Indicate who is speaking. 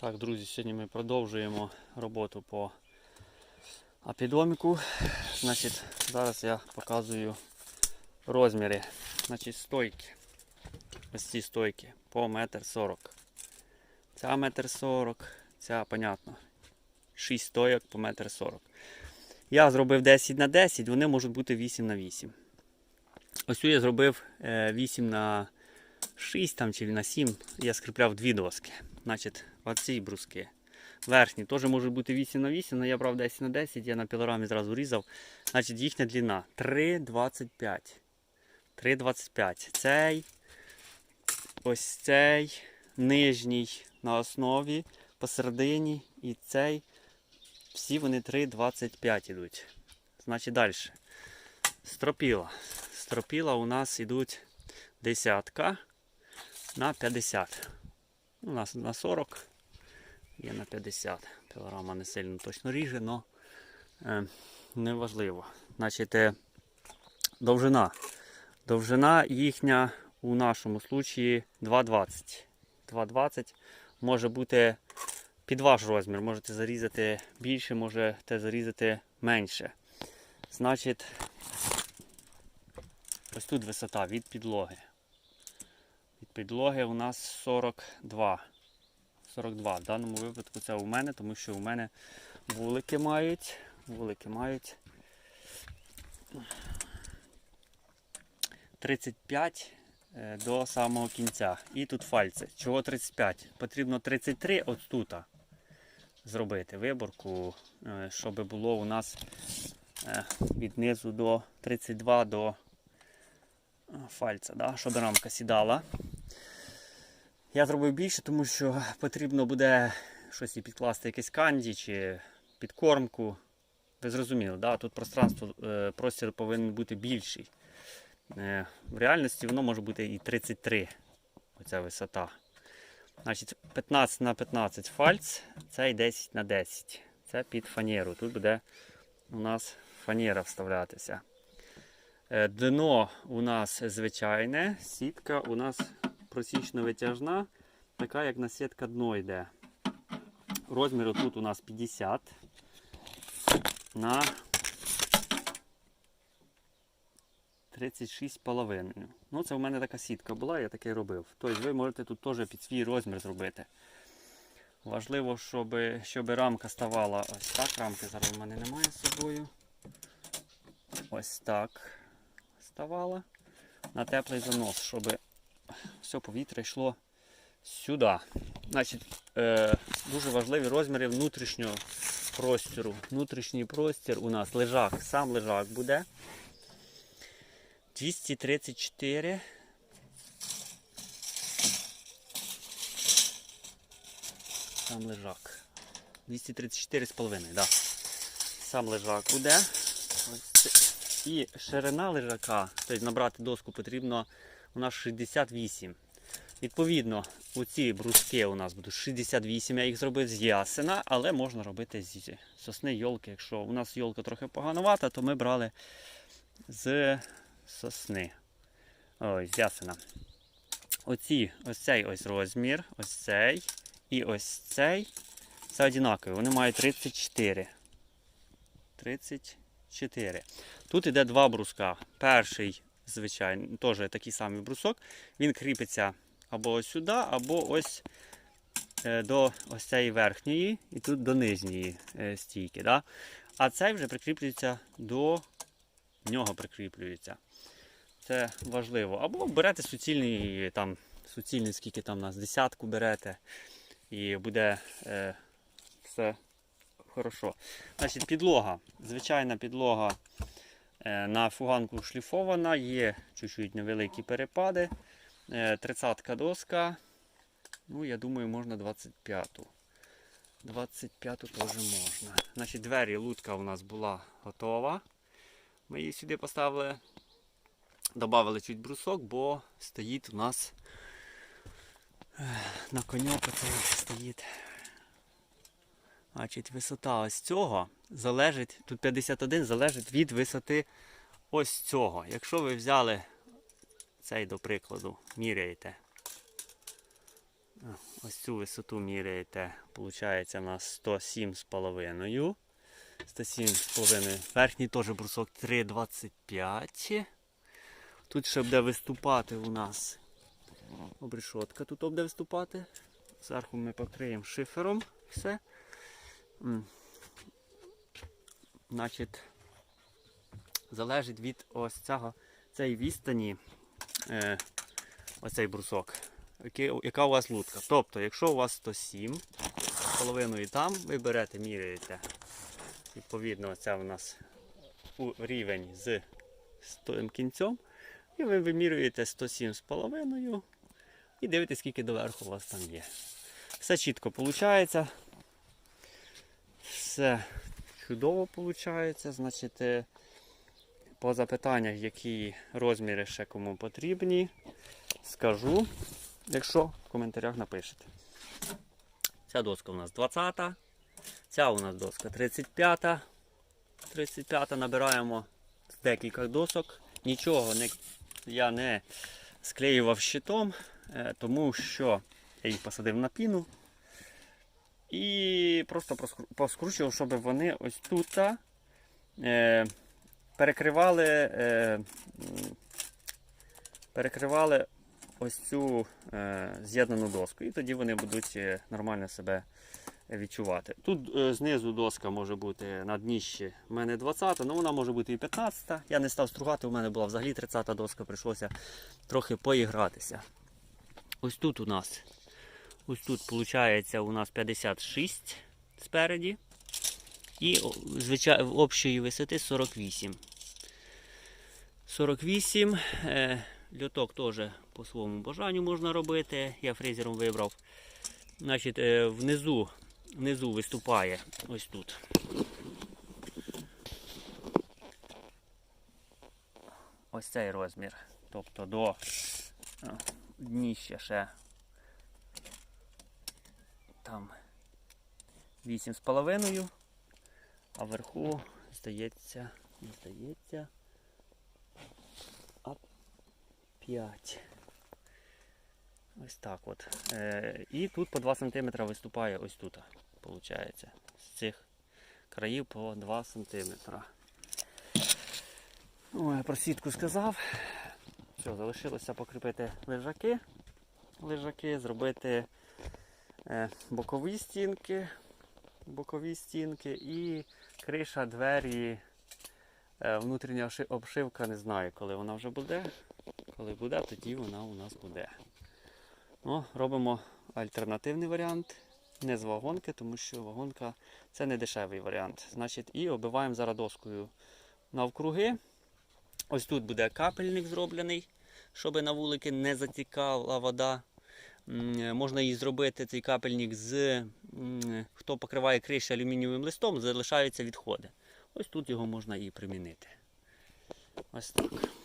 Speaker 1: Так, друзі, сьогодні ми продовжуємо роботу по апідоміку. Значить, зараз я показую розміри. Значить, стойки. Ось ці стойки по метр сорок. Ця метр сорок, ця, понятно, 6 стойок по метр сорок. Я зробив 10 на 10, вони можуть бути 8 на 8. Ось цю я зробив е, 8 на 6 там, чи на 7. Я скріпляв дві доски. Значить, оці бруски. Верхні теж можуть бути 8 на 8, але я брав 10 на 10, я на пілорамі зразу різав. Значить, їхня длина 3,25. 3,25. Цей, ось цей, нижній на основі, посередині і цей. Всі вони 3,25 йдуть. Значить, далі. Стропіла. Стропіла у нас йдуть десятка на 50. У нас на 40, є на 50. Пілорама не сильно точно ріже, але е, неважливо. Значить, е, довжина. Довжина їхня у нашому случаї 2,20. 2,20 може бути під ваш розмір. Можете зарізати більше, можете зарізати менше. Значить, ось тут висота від підлоги. Від підлоги у нас 42. 42. В даному випадку це у мене, тому що у мене вулики мають. Вулики мають 35 е, до самого кінця. І тут фальці. Чого 35? Потрібно 33 от тут зробити виборку, е, щоб було у нас е, від низу до 32 до фальця, да? щоб рамка сідала. Я зробив більше, тому що потрібно буде щось і підкласти якесь канді чи підкормку. Ви зрозуміли, да? тут пространство, е, простір повинен бути більший. Е, В реальності воно може бути і 33, оця висота. Значить, 15 на 15 фальц, це і 10 на 10. Це під фанеру. Тут буде у нас фанера вставлятися. Е, Дно у нас звичайне, сітка у нас просічно витяжна, така як на сітка дно йде. Розмір тут у нас 50 на 36,5. Ну, це у мене така сітка була, я таке робив. Тобто ви можете тут теж під свій розмір зробити. Важливо, щоб, щоб рамка ставала ось так. Рамки зараз у мене немає з собою. Ось так ставала на теплий занос, щоб все повітря йшло сюди. Значить, е, дуже важливі розміри внутрішнього простору. Внутрішній простір у нас лежак, сам лежак буде. 234. Сам лежак. 234,5, да. Сам лежак буде. І ширина лежака, тобто набрати доску потрібно у нас 68. Відповідно, оці бруски у нас будуть 68, я їх зробив з ясена, але можна робити з сосни йолки. Якщо у нас йолка трохи погановата, то ми брали з сосни. Ой, з ясена. Оці, ось цей ось розмір, ось цей і ось цей. Це однакові. Вони мають 34. 34. Тут іде два бруска. Перший, звичайно, теж такий самий брусок. Він кріпиться або ось сюди, або ось е, до ось цієї верхньої і тут до нижньої е, стійки. Да? А цей вже прикріплюється до нього прикріплюється. Це важливо. Або берете суцільний, там, суцільний, скільки там у нас, десятку берете, і буде е, все хорошо. Значить, підлога. Звичайна підлога е, на фуганку шліфована, є чуть-чуть невеликі перепади. Е, 30-ка доска. Ну, я думаю, можна 25-ту. 25-ту теж можна. Значить, двері лутка у нас була готова. Ми її сюди поставили. Добавили чуть брусок, бо стоїть у нас е, на коньок стоїть. Значить, висота ось цього залежить, тут 51 залежить від висоти ось цього. Якщо ви взяли цей, до прикладу, міряєте. Ось цю висоту міряєте, виходить у нас 107,5. 107,5. Верхній теж брусок 3,25. Тут ще буде виступати у нас обрешотка. Тут буде виступати. Зверху ми покриємо шифером все. Значить, залежить від ось цього цієї відстані е, оцей брусок. Який- яка у вас лутка. Тобто, якщо у вас 107, половиною там, ви берете, міряєте. Відповідно, це у нас рівень з тим кінцем. І ви вимірюєте 107 з половиною і дивитесь, скільки доверху у вас там є. Все чітко виходить. Все чудово виходить. Значить, е, по запитаннях, які розміри ще кому потрібні, скажу, якщо в коментарях напишете. Ця доска у нас 20, ця у нас доска 35. 35 набираємо з декілька досок. Нічого не, я не склеював щитом, е, тому що я їх посадив на піну. І просто поскручував, щоб вони ось тут е, перекривали, е, перекривали ось цю е, з'єднану доску. І тоді вони будуть нормально себе відчувати. Тут знизу доска може бути на дніщі у мене 20, ну вона може бути і 15-та. Я не став стругати, у мене була взагалі 30-та доска, прийшлося трохи поігратися. Ось тут у нас Ось тут виходить у нас 56 спереді. І общої висоти 48. 48. Е, льоток теж по своєму бажанню можна робити. Я фрезером вибрав. Значить, е, внизу, внизу виступає ось тут. Ось цей розмір. Тобто до е, дніща ще там 8,5, а вверху, здається, здається, а 5. Ось так от. Е, і тут по 2 см виступає ось тут, виходить. З цих країв по 2 см. Ой, я про сітку сказав. Все, залишилося покріпити лежаки. Лежаки, зробити бокові стінки, бокові стінки і криша, двері, е, внутрішня обшивка, не знаю, коли вона вже буде. Коли буде, тоді вона у нас буде. Ну, робимо альтернативний варіант. Не з вагонки, тому що вагонка це не дешевий варіант. Значить, і оббиваємо зараз доскою навкруги. Ось тут буде капельник зроблений, щоб на вулики не затікала вода. Можна її зробити, цей капельник, з хто покриває криші алюмінієвим листом, залишаються відходи. Ось тут його можна і примінити. Ось так.